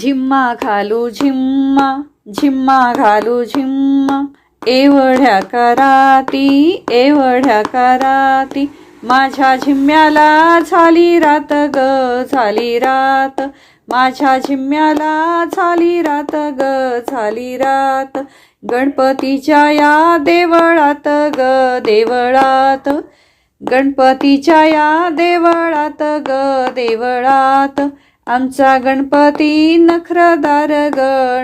झिम्मा घालू झिम्मा झिम्मा घालू झिम्मा. एवढ्या कराती एवढ्या कराती. माझ्या झिम्म्याला झाली रात ग झाली रात. माझ्या झिम्म्याला झाली रात ग झाली रात. गणपतीच्या या देवळात ग देवळात. गणपतीच्या या देवळात ग देवळात. आमचा गणपती नखरदार ग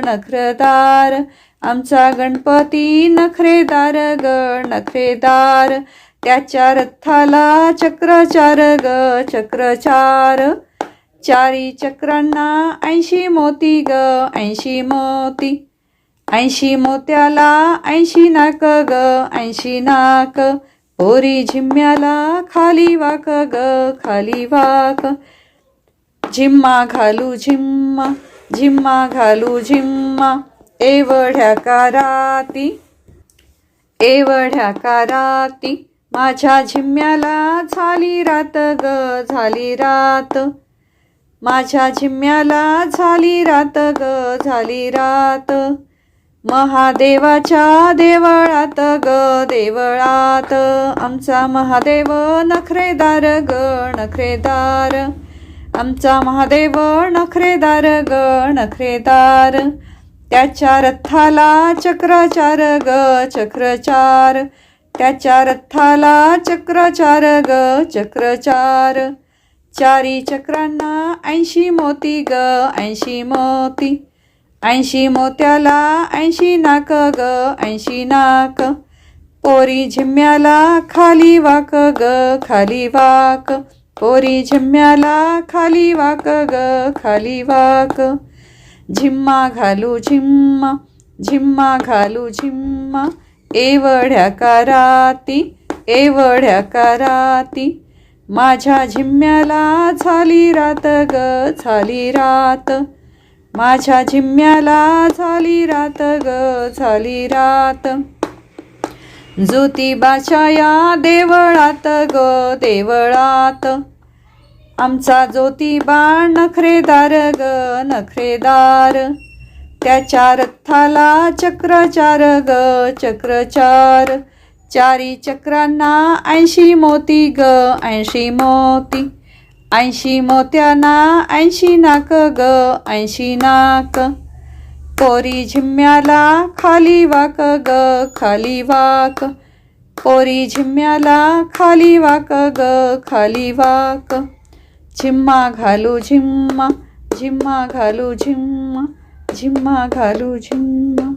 नखरदार. आमचा गणपती नखरेदार ग नखरेदार. त्याच्या रथाला चक्रचार ग चक्रचार. चारी चक्रांना ऐंशी मोती ग ऐंशी मोती. ऐंशी मोत्याला ऐंशी नाक ग ऐंशी नाक. पोरी झिम्म्याला खाली वाक ग खाली वाक. झिम्मा घालू झिम्मा झिम्मा घालू झिम्मा. एवढ्या काराती एवढ्या काराती. माझ्या झिम्म्याला झाली रात ग झाली रात. माझ्या झिम्म्याला झाली रात ग झाली रात. महादेवाच्या देवळात ग देवळात. आमचा महादेव नखरेदार ग नखरेदार. आमचा महादेव नखरेदार ग नखरेदार. त्याच्या रथाला चक्राचार ग चक्रचार. त्याच्या रथाला चक्रचार ग चक्रचार. चारी चक्रांना ऐंशी मोती ग ऐंशी मोती. ऐंशी मोत्याला ऐंशी नाक ग ऐंशी नाक. पोरी झिम्म्याला खाली वाक ग खाली वाक. पोरी झिम्म्याला खाली वाक ग खाली वाक. झिम्मा घालू झिम्मा झिम्मा घालू झिम्मा. एवढ्या कराती एवढ्या कराती. माझ्या झिम्म्याला झाली रात ग झाली रात. माझ्या झिम्म्याला झाली रात ग झाली रात. ज्योतिबाच्या या देवळात ग देवळात. आमचा ज्योतिबा नखरेदार ग नखरेदार. त्याच्या रथाला चक्रचार ग चक्रचार. चारी चक्रांना ऐंशी मोती ग ऐंशी मोती. ऐंशी मोत्यांना ऐंशी नाक ग ऐंशी नाक. पोरी झिम्म्याला खाली वाक ग खाली वाक पोरी झिम्म्याला खाली वाक ग खाली वाक झिम्मा घालू झिम्मा झिम्मा घालू झिम्मा झिम्मा घालू झिम्मा